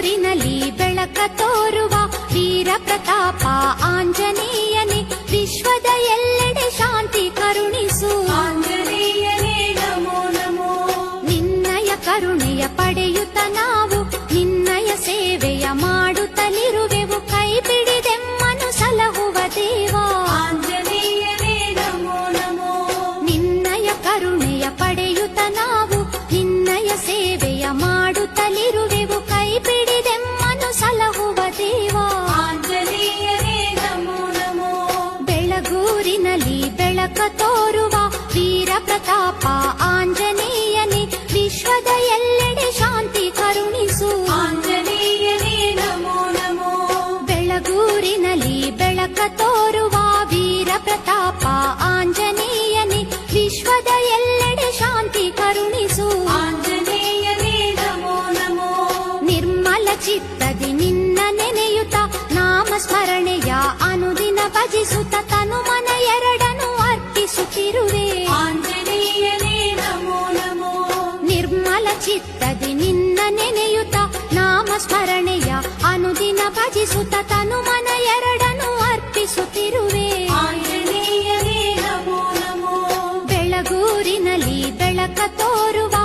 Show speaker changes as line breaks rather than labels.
ಬೆಳಗೂರಿನಲ್ಲಿ ಬೆಳಕ ತೋರುವ ವೀರ ಪ್ರತಾಪ ಆಂಜನೇಯನೇ ವಿಶ್ವದ ಎಲ್ಲೆಡೆ ಶಾಂತಿ ಕರುಣಿಸು.
ಆಂಜನೇಯನೇ ನಮೋ ನಮೋ.
ನಿನ್ನಯ ಕರುಣೆಯ ಪಡೆಯುತ್ತ ಬೆಳಗೂರಿನಲ್ಲಿ ಬೆಳಕ ತೋರುವ ವೀರ ಪ್ರತಾಪ ಆಂಜನೇಯನೇ ವಿಶ್ವದ ಎಲ್ಲೆಡೆ ಶಾಂತಿ ಕರುಣಿಸು.
ಆಂಜನೇಯನೇ ನಮೋ ನಮೋ.
ಬೆಳಗೂರಿನಲ್ಲಿ ಬೆಳಕ ತೋರುವ ವೀರ ಪ್ರತಾಪ ಆಂಜನೇಯನೇ ವಿಶ್ವದ ಎಲ್ಲೆಡೆ ಶಾಂತಿ ಕರುಣಿಸು.
ಆಂಜನೇಯನೇ ನಮೋ ನಮೋ.
ನಿರ್ಮಲ ಚಿತ್ತದಿ ನಿನ್ನ ನೆನೆಯುತ್ತ ನಾಮ ಸ್ಮರಣೆಯ ಅನುದಿನ ಭಜಿಸುತ್ತ ಚಿತ್ತದಿ ನಿನ್ನ ನೆನೆಯುತ್ತ ನಾಮ ಸ್ಮರಣೆಯ ಅನುದಿನ ಭಜಿಸುತ್ತ ತನು ಮನ ಎರಡನು ಅರ್ಪಿಸುತ್ತಿರುವೆ. ಬೆಳಗೂರಿನಲ್ಲಿ ಬೆಳಕ ತೋರುವ